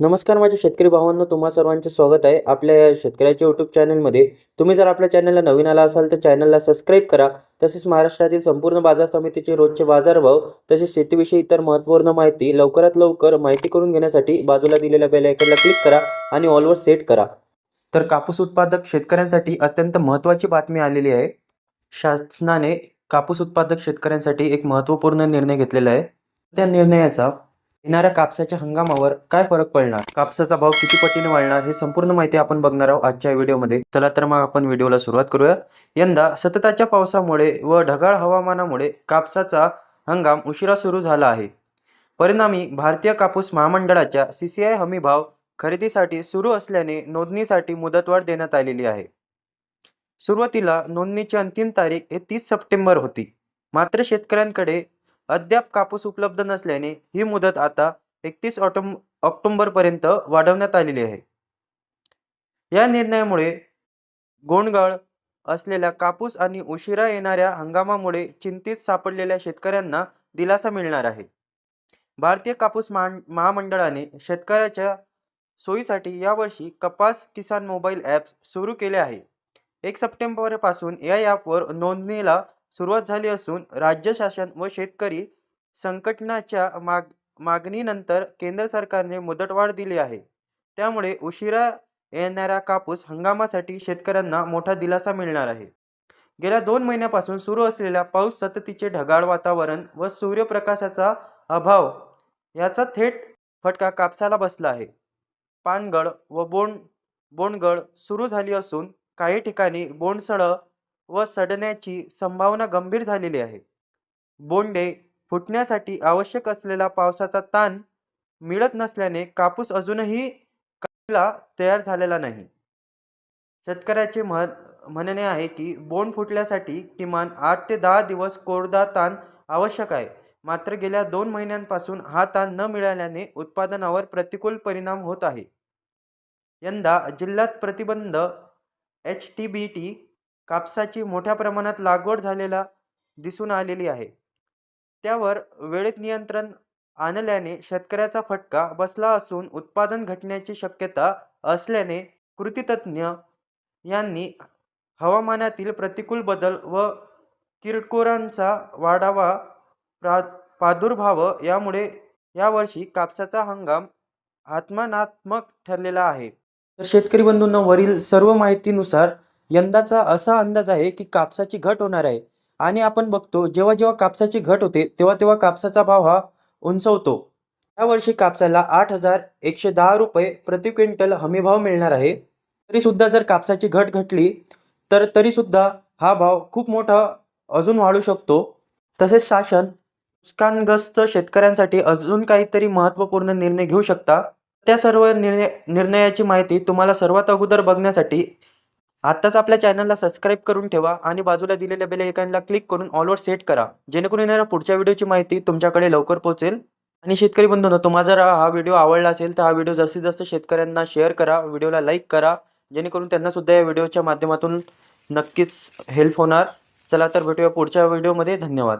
नमस्कार माझ्या शेतकरी भावांना तुम्हा सर्वांचे स्वागत आहे आपल्या या शेतकऱ्याच्या यूट्यूब चॅनलमध्ये तुम्ही जर आपल्या चॅनलला नवीन आला असाल तर चॅनलला सबस्क्राईब करा. तसेच महाराष्ट्रातील संपूर्ण बाजार समितीचे रोजचे बाजारभाव तसेच शेतीविषयी इतर महत्त्वपूर्ण माहिती लवकरात लवकर माहिती करून घेण्यासाठी बाजूला दिलेल्या बेलायकनला क्लिक करा आणि ऑलवर सेट करा. तर कापूस उत्पादक शेतकऱ्यांसाठी अत्यंत महत्त्वाची बातमी आलेली आहे. शासनाने कापूस उत्पादक शेतकऱ्यांसाठी एक महत्त्वपूर्ण निर्णय घेतलेला आहे. त्या निर्णयाचा येणाऱ्या कापसाच्या हंगामावर काय फरक पडणार? कापसाचा भाव किती पटीने वाढणार हे संपूर्ण माहिती आपण बघणार आहोत आजच्या व्हिडिओमध्ये. चला तर मग आपण व्हिडिओला सुरुवात करूया यंदा सतताच्या पावसामुळे व ढगाळ हवामानामुळे कापसाचा हंगाम उशिरा सुरू झाला आहे. परिणामी भारतीय कापूस महामंडळाच्या सी सी आय हमी भाव खरेदीसाठी सुरू असल्याने नोंदणीसाठी मुदतवाढ देण्यात आलेली आहे. सुरुवातीला नोंदणीची अंतिम तारीख हे तीस सप्टेंबर होती. मात्र शेतकऱ्यांकडे अद्याप कापूस उपलब्ध नसल्याने ही मुदत आता एकतीस ऑटोम ऑक्टोंबरपर्यंत वाढवण्यात आलेली आहे. या निर्णयामुळे गोंडगाळ असलेल्या कापूस आणि उशिरा येणाऱ्या हंगामामुळे चिंतित सापडलेल्या शेतकऱ्यांना दिलासा मिळणार आहे. भारतीय कापूस महा महामंडळाने शेतकऱ्याच्या सोयीसाठी यावर्षी कपास किसान मोबाईल ॲप सुरू केले आहे. एक सप्टेंबरपासून या ॲपवर नोंदणीला सुरुवात झाली असून राज्य शासन व शेतकरी संकटनाच्या माग मागणीनंतर केंद्र सरकारने मुदतवाढ दिली आहे. त्यामुळे उशिरा येणाऱ्या कापूस हंगामासाठी शेतकऱ्यांना मोठा दिलासा मिळणार आहे. गेल्या दोन महिन्यापासून सुरू असलेल्या पाऊस सततीचे ढगाळ वातावरण व सूर्यप्रकाशाचा अभाव याचा थेट फटका कापसाला बसला आहे. पानगळ व बोंड बोंडगळ सुरू झाली असून काही ठिकाणी बोंडसळं व सडण्याची संभावना गंभीर झालेली आहे. बोंडे फुटण्यासाठी आवश्यक असलेला पावसाचा ताण मिळत नसल्याने कापूस अजूनही कापला तयार झालेला नाही. शेतकऱ्याचे म्हण म्हणणे आहे की बोंड फुटल्यासाठी किमान आठ ते दहा दिवस कोरडा ताण आवश्यक आहे. मात्र गेल्या दोन महिन्यांपासून हा ताण न मिळाल्याने उत्पादनावर प्रतिकूल परिणाम होत आहे. यंदा जिल्ह्यात प्रतिबंध एच टी बी टी कापसाची मोठ्या प्रमाणात लागवड झालेला दिसून आलेली आहे. त्यावर वेळेत नियंत्रण आणल्याने शेतकऱ्याचा फटका बसला असून उत्पादन घटण्याची शक्यता असल्याने कृतीतज्ज्ञ यांनी हवामानातील प्रतिकूल बदल व किरकोरांचा वाढावा प्रा प्रादुर्भाव यामुळे यावर्षी कापसाचा हंगाम आत्मनात्मक ठरलेला आहे. तर शेतकरी बंधूंना वरील सर्व माहितीनुसार यंदाचा असा अंदाज आहे की कापसाची घट होणार आहे. आणि आपण बघतो जेव्हा जेव्हा कापसाची घट होते तेव्हा तेव्हा कापसाचा भाव हा उंचवतो. यावर्षी कापसाला आठ हजार एकशे दहा रुपये प्रति क्विंटल हमीभाव मिळणार आहे. तरीसुद्धा जर कापसाची घट घटली तर तरीसुद्धा हा भाव खूप मोठा अजून वाढू शकतो. तसेच शासन नुकसानग्रस्त शेतकऱ्यांसाठी अजून काहीतरी महत्त्वपूर्ण निर्णय घेऊ शकता. त्या सर्व निर्णय निर्णयाची माहिती तुम्हाला सर्वात अगोदर बघण्यासाठी आत्ताच आपल्या चॅनलला सबस्क्राईब करून ठेवा आणि बाजूला दिलेल्या बेल आयकॉनला क्लिक करून ऑलवर सेट करा. जेणेकरून येणाऱ्या पुढच्या व्हिडिओची माहिती तुमच्याकडे लवकर पोहोचेल. आणि शेतकरी बंधूंनो तुम्हाला जर हा व्हिडिओ आवडला असेल तर हा व्हिडिओ जास्तीत जास्त शेतकऱ्यांना शेअर करा व्हिडिओला लाईक करा. जेणेकरून त्यांनासुद्धा या व्हिडिओच्या माध्यमातून नक्कीच हेल्प होणार. चला तर भेटूया पुढच्या व्हिडिओमध्ये धन्यवाद.